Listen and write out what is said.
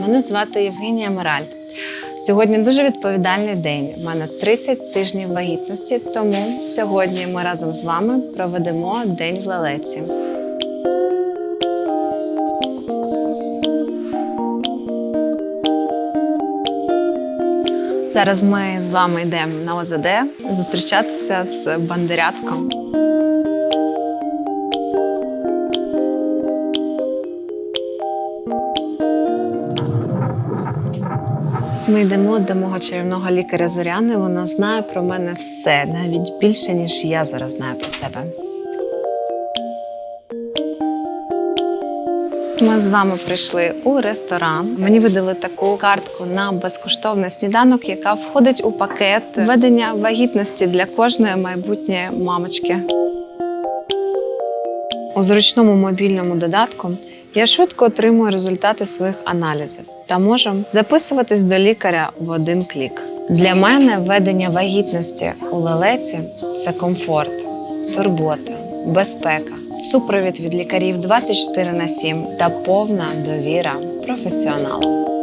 мене звати Євгенія Меральд. Сьогодні дуже відповідальний день. У мене 30 тижнів вагітності, тому сьогодні ми разом з вами проведемо день в лелеці. Зараз ми з вами йдемо на ОЗД зустрічатися з бандерятком. Ми йдемо до мого чарівного лікаря Зоряни. Вона знає про мене все, навіть більше, ніж я зараз знаю про себе. Ми з вами прийшли у ресторан. Мені видали таку картку на безкоштовний сніданок, яка входить у пакет ведення вагітності для кожної майбутньої мамочки. У зручному мобільному додатку я швидко отримую результати своїх аналізів та можу записуватись до лікаря в один клік. Для мене ведення вагітності у лелеці це комфорт, турбота, безпека, супровід від лікарів 24 на 7 та повна довіра професіоналу.